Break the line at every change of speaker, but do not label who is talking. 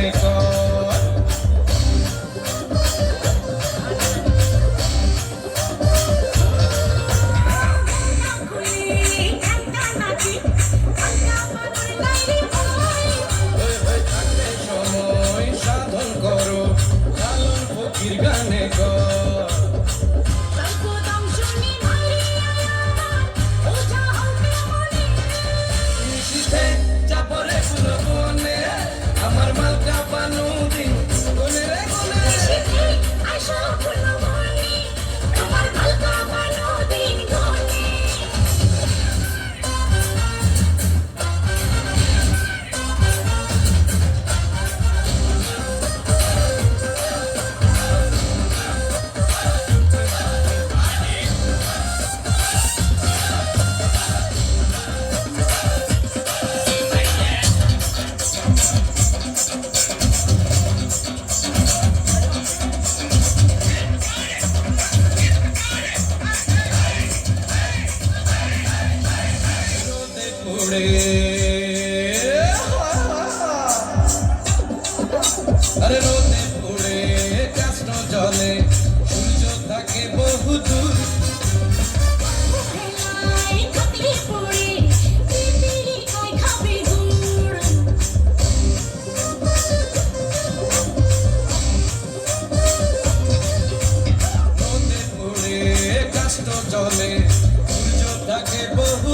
Thanks. মনে
আরে রোদে পুড়ে কাষ্ঠ জলে সূর্য থাকে বহু দূর। জলে সূর্য থাকে বহু